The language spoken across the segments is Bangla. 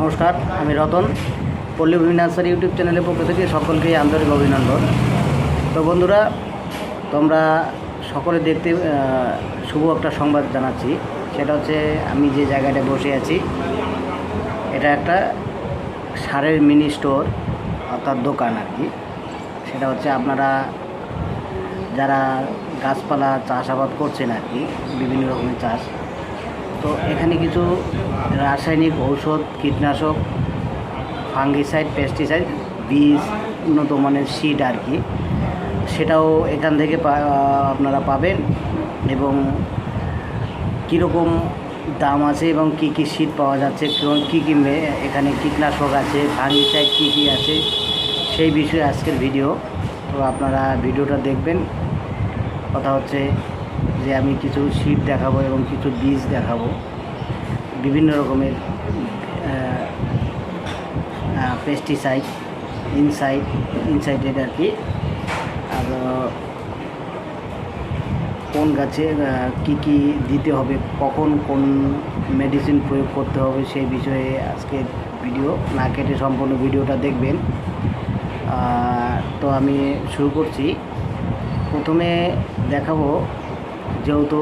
নমস্কার, আমি রতন পল্লীভূমি নার্সারি ইউটিউব চ্যানেলের পক্ষ থেকে সকলকেই আন্তরিক অভিনন্দন। তো বন্ধুরা, তোমরা সকলে দেখতে শুভ একটা সংবাদ জানাচ্ছি। সেটা হচ্ছে, আমি যে জায়গাটায় বসে আছি, এটা একটা সারের মিনি স্টোর, অর্থাৎ দোকান আর কি। সেটা হচ্ছে আপনারা যারা গাছপালা চাষাবাদ করছেন আর কি, বিভিন্ন রকমের চাষ তো এখানে কিছু রাসায়নিক ঔষধ, কীটনাশক, ফাঙ্গিসাইড, পেস্টিসাইড, বীজ, উন্নত মানের সিড আর কি। সেটাও এখান থেকে আপনারা পাবেন এবং কীরকম দাম আছে এবং কি কি সিড পাওয়া যাচ্ছে কী কী এখানে কীটনাশক আছে, ফাঙ্গিসাইড কী কী আছে, সেই বিষয়ে আজকের ভিডিও। তো আপনারা ভিডিওটা দেখবেন। কথা হচ্ছে যে আমি কিছু সিড দেখাবো এবং কিছু বীজ দেখাবো। বিভিন্ন রকমের পেস্টিসাইড ইনসাইড ইনসাইডেড আর কি আর কোন গাছে কি কি দিতে হবে, কখন কোন মেডিসিন প্রয়োগ করতে হবে সেই বিষয়ে আজকে ভিডিও। না কেটে সম্পূর্ণ ভিডিওটা দেখবেন। তো আমি শুরু করছি। প্রথমে দেখাবো যেহেতু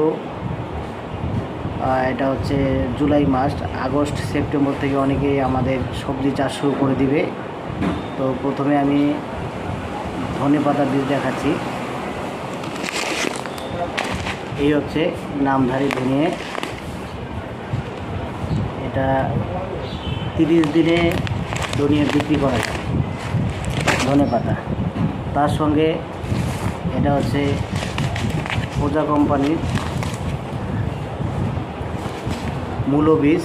এটা হচ্ছে জুলাই মাস, আগস্ট, সেপ্টেম্বর থেকে অনেকেই আমাদের সবজি চাষ শুরু করে দিবে। তো প্রথমে আমি ধনে পাতা বীজ দেখাচ্ছি। এই হচ্ছে নামধারী ধনিয়ে এটা তিরিশ দিনে ধনিয়ে বিক্রি করা যায়, ধনে পাতা। তার সঙ্গে এটা হচ্ছে পূজা কোম্পানির মূলো বীজ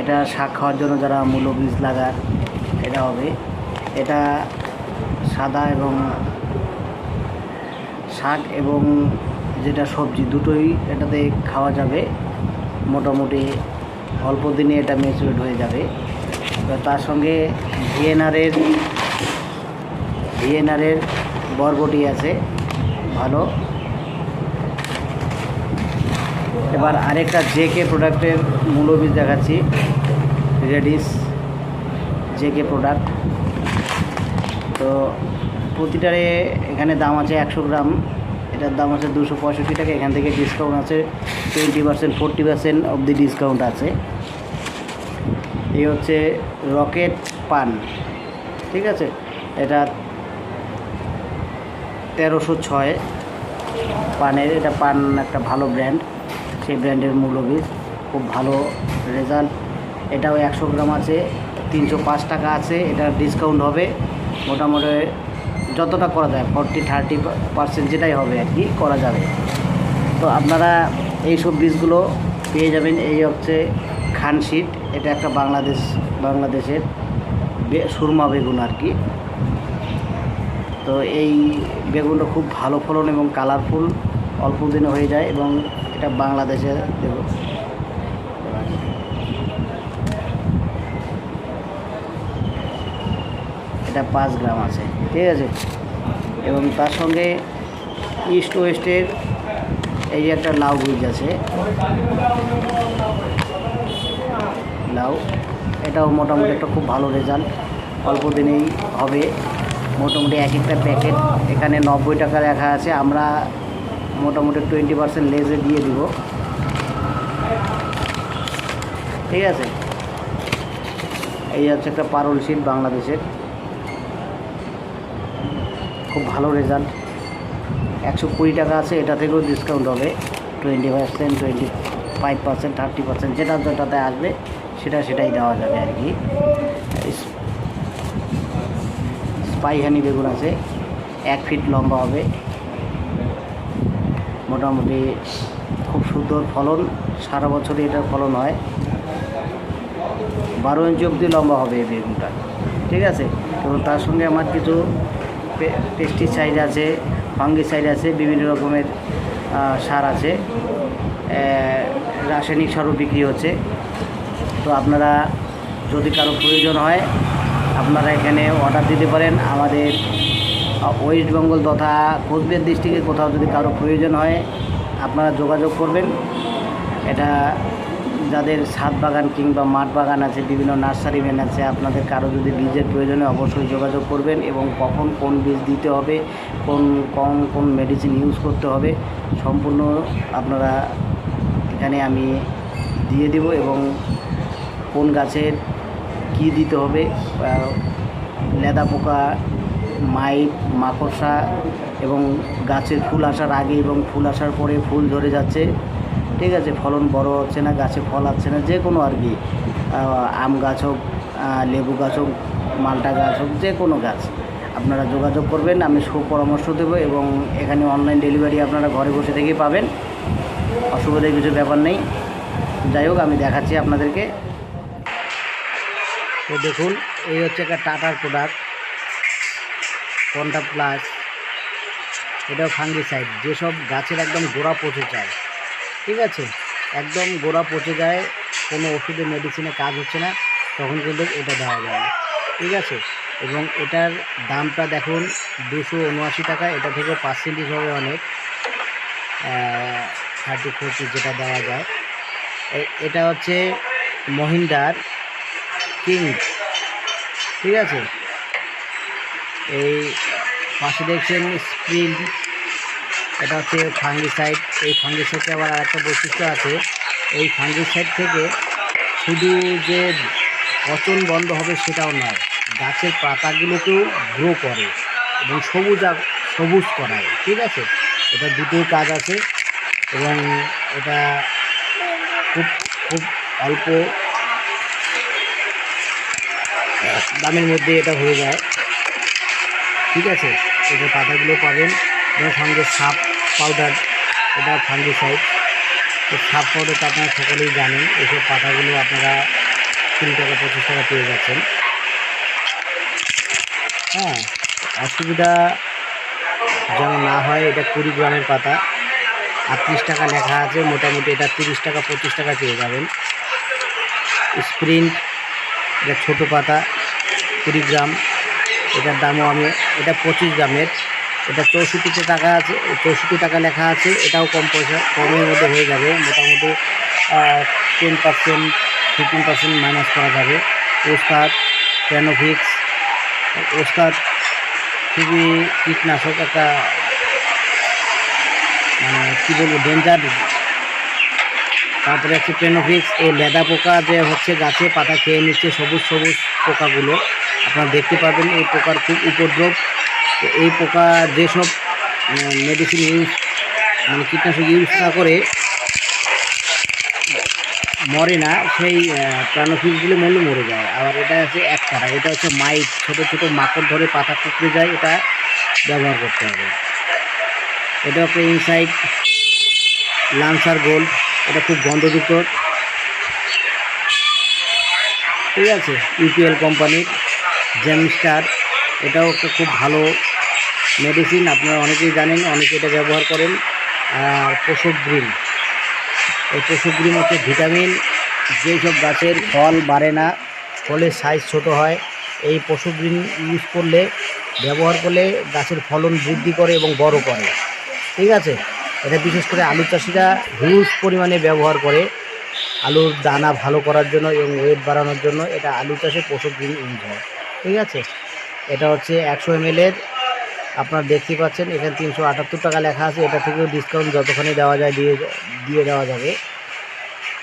এটা শাক খাওয়ার জন্য যারা মূলো বীজ লাগার, এটা হবে। এটা সাদা এবং শাক এবং যেটা সবজি দুটোই এটাতে খাওয়া যাবে। মোটামুটি অল্প দিনে এটা ম্যাচুরেট হয়ে যাবে। তার সঙ্গে ভিএনআরের ভিএনআরের বরবটি আছে, ভালো। এবার আরেকটা জে কে প্রোডাক্টের মূল্যবীজ দেখাচ্ছি রেডিস জে কে প্রোডাক্ট। তো প্রতিটারে এখানে দাম আছে একশো গ্রাম, এটার দাম আছে দুশো পঁয়ষট্টি টাকা, এখান থেকে ডিসকাউন্ট আছে টোয়েন্টি পার্সেন্ট ফোরটি পার্সেন্ট অবধি ডিসকাউন্ট আছে। এই হচ্ছে রকেট পান, ঠিক আছে? এটা তেরোশো ছয় পানের, এটা পান একটা ভালো ব্র্যান্ড সেই ব্র্যান্ডের মূল্যবীজ, খুব ভালো রেজাল্ট এটাও একশো গ্রাম আছে, তিনশো পাঁচ টাকা আছে এটা ডিসকাউন্ট হবে। মোটামুটি যতটা করা যায় ফর্টি থার্টি পার্সেন্ট যেটাই হবে আর কি, করা যাবে। তো আপনারা এই সব বীজগুলো পেয়ে যাবেন, এই হচ্ছে খান শীট এটা একটা বাংলাদেশ, বাংলাদেশের সুরমা বেগুন আর কি। তো এই বেগুনটা খুব ভালো ফলন এবং কালারফুল, অল্প দিনে হয়ে যায় এবং এটা বাংলাদেশে বেগুন এটা পাঁচ গ্রাম আছে, ঠিক আছে? এবং তার সঙ্গে ইস্ট ওয়েস্টের এই যে একটা লাউ বীজ আছে। লাউ, এটাও মোটামুটি একটা খুব ভালো রেজাল্ট অল্প দিনেই হবে। মোটামুটি এক একটা প্যাকেট এখানে নব্বই টাকা রাখা আছে, আমরা মোটামুটি টোয়েন্টি পার্সেন্ট লেজে দিয়ে দিব। ঠিক আছে? এই হচ্ছে একটা পারল শীট বাংলাদেশের। খুব ভালো রেজাল্ট একশো কুড়ি টাকা আছে, এটা থেকেও ডিসকাউন্ট হবে। Twenty percent twenty five percent thirty percent যেটা যেটাতে আসবে, সেটা সেটাই দেওয়া যাবে আর কি। স্পাইহানি বেগুন আছে, এক ফিট লম্বা হবে। মোটামুটি খুব সুন্দর ফলন, সারা বছরই এটার ফলন হয়। বারো ইঞ্চি অবধি লম্বা হবে এই বেগুনটা, ঠিক আছে? এবং তার সঙ্গে আমার কিছু পেস্টিসাইড আছে ফাঙ্গিসাইড আছে, বিভিন্ন রকমের সার আছে। রাসায়নিক সারও বিক্রি হচ্ছে। তো আপনারা যদি কারও প্রয়োজন হয় আপনারা এখানে অর্ডার দিতে পারেন। আমাদের ওয়েস্ট বেঙ্গল তথা কোচবিহার ডিস্ট্রিক্টে কোথাও যদি কারও প্রয়োজন হয়, আপনারা যোগাযোগ করবেন। এটা যাদের ছাদ বাগান কিংবা মাঠ বাগান আছে, বিভিন্ন নার্সারি ম্যান আছে, আপনাদের কারও যদি বীজের প্রয়োজনে অবশ্যই যোগাযোগ করবেন এবং কখন কোন বীজ দিতে হবে, কোন কোন কোন মেডিসিন ইউজ করতে হবে, সম্পূর্ণ আপনারা এখানে আমি দিয়ে দেব এবং কোন গাছের কি দিতে হবে? লেদা পোকা মাইট মাকড়সা এবং গাছের ফুল আসার আগে এবং ফুল আসার পরে ফুল ধরে যাচ্ছে। ঠিক আছে, ফলন বড় হচ্ছে না, গাছে ফল আসছে না, যে কোনো আর কি। আম গাছ হোক লেবু গাছ হোক, মালটা গাছ হোক, যে কোনো গাছ। আপনারা যোগাযোগ করবেন, আমি সুপরামর্শ দেবো এবং এখানে অনলাইন ডেলিভারি আপনারা ঘরে বসে থেকেই পাবেন। অসুবিধার কিছু ব্যাপার নেই। যাই হোক, আমি দেখাচ্ছি আপনাদেরকে। তো দেখুন, এই হচ্ছে একটা টাটার প্রোডাক্ট কন্টা প্লাস এটাও ফাঙ্গিসাইড যেসব গাছের একদম গোড়া পচে যায়। ঠিক আছে? একদম গোড়া পচে যায়, কোনো ওষুধে মেডিসিনে কাজ হচ্ছে না, তখন কিন্তু এটা দেওয়া যায় ঠিক আছে? এবং এটার দামটা দেখুন, দুশো উনআশি টাকা, এটা থেকে পার্সেন্টেজ হবে অনেক। থার্টি ফোরটি যেটা দেওয়া যায়। এটা হচ্ছে মহিন্দার কিং। ঠিক আছে? এই পাশে দেখছেন স্প্রিন এটা হচ্ছে ফাঙ্গিসাইড। এই ফাঙ্গিসাইডে আবার আরেকটা বৈশিষ্ট্য আছে। এই ফাঙ্গিসাইড থেকে শুধু যে পচন বন্ধ হবে সেটাও নয়, গাছের পাতাগুলোকেও গ্রো করে এবং সবুজ সবুজ করায়। ঠিক আছে? এটা দুটোই কাজ আছে এবং এটা খুব খুব অল্প দামের মধ্যে এটা হয়ে যায়। ঠিক আছে? এটা পাতাগুলো পাবেন। এবং সঙ্গে সাপ পাউডার এটা ফাঙ্গিসাইড তো সাপ পাউডার তো আপনারা সকলেই জানেন, এসব পাতাগুলো আপনারা কুড়ি টাকা, পঁচিশ টাকা পেয়ে যাচ্ছেন। হ্যাঁ অসুবিধা যেন না হয়, এটা কুড়ি গ্রামের পাতা। আটত্রিশ টাকা লেখা আছে, মোটামুটি এটা তিরিশ টাকা, পঁচিশ টাকা পেয়ে যাবেন। স্প্রিন্ট এটা ছোটো পাতা, কুড়ি গ্রাম। এটার দামও আমি এটা পঁচিশ গ্রামের। এটা চৌষট্টিতে টাকা আছে, চৌষট্টি টাকা লেখা আছে। এটাও কম পয়সা কমের মধ্যে হয়ে যাবে। মোটামুটি ten percent fifteen percent minus করা যাবে। ওস্তাদ প্যানোভিক্স ওস্তাদ, খুবই কীটনাশক একটা মানে কী বলব ডেঞ্জার তারপরে হচ্ছে পেনোভিক্স এই লেদা পোকা যে হচ্ছে গাছে পাতা খেয়ে নিচ্ছে সবুজ সবুজ পোকাগুলো, আপনারা দেখতে পাবেন এই পোকার খুব উপদ্রব। তো এই পোকা যেসব মেডিসিন ইউজ মানে কীটনাশক ইউজ না করে, মরে না, সেই প্রাণফিক্সগুলো মরলে মরে যায়। আবার এটা হচ্ছে এক তারা, এটা হচ্ছে মাইট ছোটো ছোটো মাকড় ধরে পাতা কুকড়ে যায়, এটা ব্যবহার করতে হবে। এটা হচ্ছে ইনসাইড লান্সার গোল্ড এটা খুব গন্ধযুক্ত। ঠিক আছে, ইউপিএল কোম্পানির জেমস্টার, এটাও একটা খুব ভালো মেডিসিন আপনারা অনেকেই জানেন, অনেকে এটা ব্যবহার করেন। আর গ্রিন, এই পশুর গ্রিন হচ্ছে ভিটামিন যেসব গাছের ফল বাড়ে না, ফলের সাইজ ছোট হয়, এই পশু গ্রিন ইউজ করলে, ব্যবহার করলে গাছের ফলন বৃদ্ধি করে এবং বড় করে। ঠিক আছে? এটা বিশেষ করে আলু চাষিরা হিউজ পরিমাণে ব্যবহার করে। আলুর দানা ভালো করার জন্য এবং ওয়েট বাড়ানোর জন্য এটা আলু চাষে পশু গ্রিন ইউজ হয়। ঠিক আছে? এটা হচ্ছে একশো এর। আপনারা দেখতে পাচ্ছেন, এখানে তিনশো আটাত্তর টাকা লেখা আছে। এটা থেকেও ডিসকাউন্ট যতখানি দেওয়া যায় দিয়ে দিয়ে দেওয়া যাবে।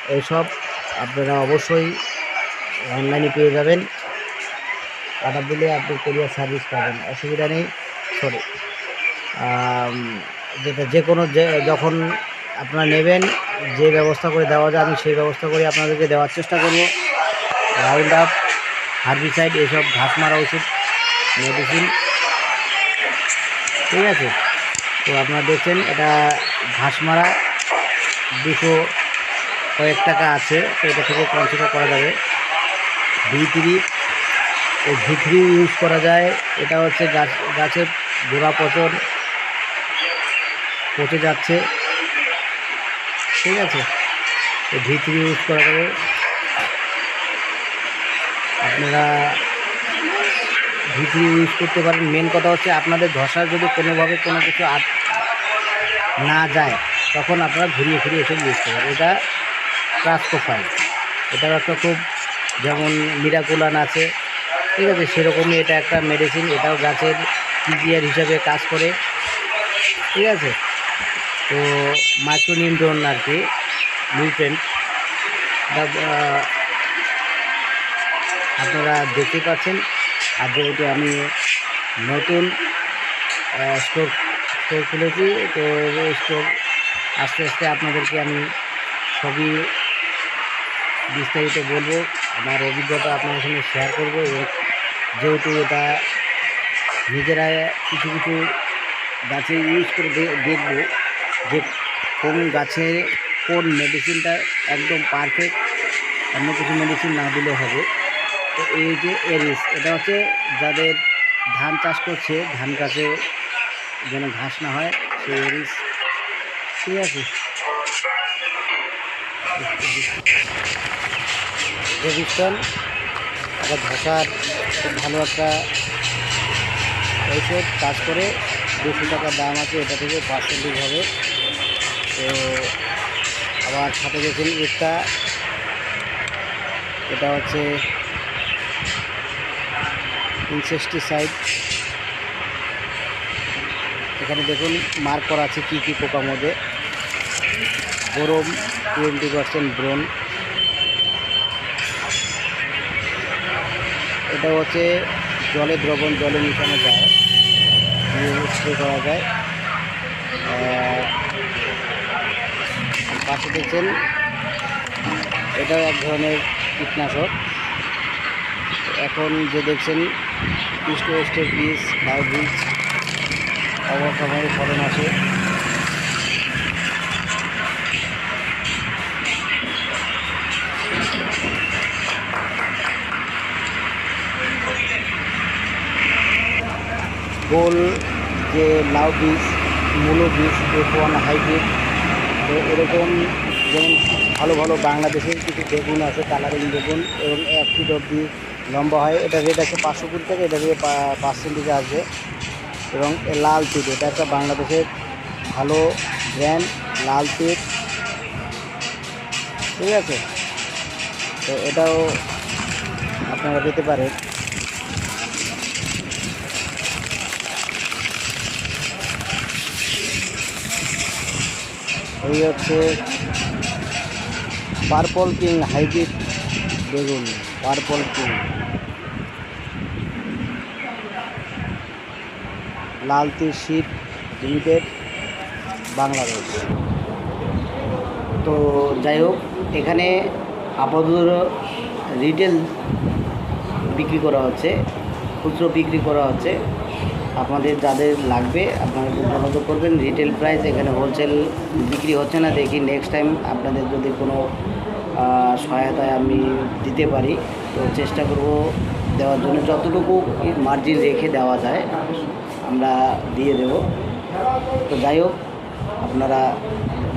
এইসব আপনারা অবশ্যই অনলাইনে পেয়ে যাবেন। অর্ডার দিলে আপনি কোরিয়ার সার্ভিস পাবেন। অসুবিধা নেই। সরি যেটা যে কোনো যখন আপনারা নেবেন, যে ব্যবস্থা করে দেওয়া যায়, আমি সেই ব্যবস্থা করে আপনাদেরকে দেওয়ার চেষ্টা করব। রাউন্ড আপ হার্বিসাইড এসব ঘাস মারা ওষুধ মেডিসিন ঠিক আছে? তো আপনারা দেখছেন, এটা ঘাস মারা দুশো কয়েক টাকা আছে, তো এটা থেকে কনসিডার করা যাবে। ভি থ্রি এই ভি থ্রি ইউজ করা যায়। এটা হচ্ছে গাছ গাছের গোড়া পচন পচে যাচ্ছে। ঠিক আছে? এই ভি ইউজ করা যাবে। আপনারা ভি ইউজ করতে পারেন। মেন কথা হচ্ছে আপনাদের ধসার যদি কোনোভাবে কোনো কিছু না যায়, তখন আপনারা ঘুরিয়ে ফিরিয়ে এসব ইউজ করবেন। এটা ট্রাস্কোফাইল। এটাও একটা খুব যেমন মিরাকুলান আছে। ঠিক আছে? সেরকমই এটা একটা মেডিসিন এটাও গাছের পিজিআর হিসাবে কাজ করে। ঠিক আছে? তো মাইক্রোনিউট্রন আর কি নিউট্রেন্ট আপনারা দেখতে পাচ্ছেন, আর যেহেতু আমি নতুন স্টোর স্টোর খুলেছি, তো স্টোর আস্তে আস্তে আপনাদেরকে আমি সবই বিস্তারিত বলব, আমার অভিজ্ঞতা আপনাদের সঙ্গে শেয়ার করব এবং যেহেতু এটা নিজেরা কিছু কিছু গাছে ইউজ করে দেখব যে কোন গাছে কোন মেডিসিনটা একদম পারফেক্ট অন্য কিছু মেডিসিন না দিলে হবে। তো এই যে এরিস, এটা হচ্ছে যাদের ধান চাষ করছে, ধান গাছে যেন ঘাস না হয়, সেই এরিস। ঠিক আছে? রেজিস্টন একটা ধসার খুব ভালো একটা ঔষধ, কাজ করে দুশো টাকা দাম আছে, এটা থেকে পার্সেন্টেজ হবে। তো আবার সাথে দেখুন একটা। এটা হচ্ছে ইনসেস্টিসাইড এখানে দেখুন মার্ক করা আছে কী কী পোকা মধ্যে। গরম টোয়েন্টি পার্সেন্ট ব্রোন এটা হচ্ছে জলে দ্রবণ, জলে মিশানো যায় স্প্রে করা যায়। পাশে দেখছেন, এটাও এক ধরনের কীটনাশক। এখন যে দেখছেন ইস্ট ওয়েস্টের বীজ বায়ো বীজ অবসময়ে ফলন আসে। গোল যে লাউ বীজ, মূলো বীজ এফ ওয়ান হাইব্রিড, তো এরকম যেমন ভালো ভালো বাংলাদেশের কিছু বেগুন আছে, কালারিং বেগুন এবং এক ফিট অব্দি লম্বা হয়, এটা রেট আছে পাঁচশো কুড়ি টাকা, এটা রেট দিয়ে পার্সেন্টেজে আসবে। এবং লাল তিল, এটা একটা বাংলাদেশের ভালো ব্র্যান্ড লাল তিল। ঠিক আছে? তো এটাও আপনারা পেতে পারেন। এই হচ্ছে পার্পল কিং হাইব্রিড বেগুন, পার্পল কিং। লালতি শিপ লিমিটেড, বাংলাদেশ। তো যাই হোক, এখানে আপাতত রিটেল বিক্রি করা হচ্ছে, খুচরো বিক্রি করা হচ্ছে। আপনাদের যাদের লাগবে, আপনারা যোগাযোগ করবেন। রিটেল প্রাইস এখানে হোলসেল বিক্রি হচ্ছে না, দেখি নেক্সট টাইম আপনাদের যদি কোনো সহায়তায় আমি দিতে পারি, তো চেষ্টা করব দেওয়ার জন্য। যতটুকু মার্জিন রেখে দেওয়া যায়, আমরা দিয়ে দেব। তো যাই হোক, আপনারা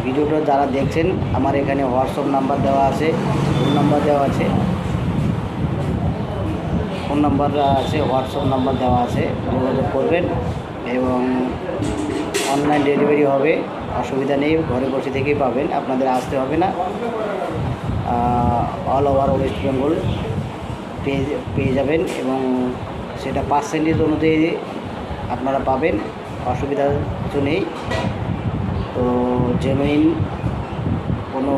ভিডিওটা যারা দেখছেন, আমার এখানে হোয়াটসঅ্যাপ নাম্বার দেওয়া আছে ফোন নাম্বার দেওয়া আছে। ফোন নাম্বার আছে, হোয়াটসঅ্যাপ নাম্বার দেওয়া আছে, যোগাযোগ করবেন এবং অনলাইন ডেলিভারি হবে, অসুবিধা নেই, ঘরে বসে থেকেই পাবেন, আপনাদের আসতে হবে না। অল ওভার ওয়েস্ট বেঙ্গল পেয়ে পেয়ে যাবেন এবং সেটা পার্সেন্টেজ অনুযায়ী আপনারা পাবেন, অসুবিধা কিছু নেই। তো জেনুইন কোনো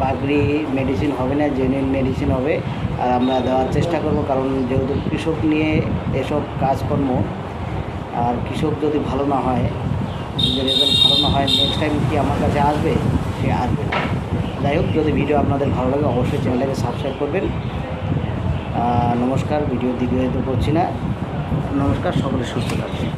পাগড়ি মেডিসিন হবে না জেনুইন মেডিসিন হবে। আর আমরা দেওয়ার চেষ্টা করব, কারণ যেহেতু কৃষক নিয়ে এসব কাজকর্ম, আর কৃষক যদি ভালো না হয় রেজাল্ট ভালো না হয় নেক্সট টাইম কি আমার কাছে আসবে, সে আসবে যাই হোক, যদি ভিডিও আপনাদের ভালো লাগে, অবশ্যই চ্যানেলটাকে সাবস্ক্রাইব করবেন। নমস্কার ভিডিও দীর্ঘায়িত করছি না। নমস্কার, সকলে সুস্থ থাকবেন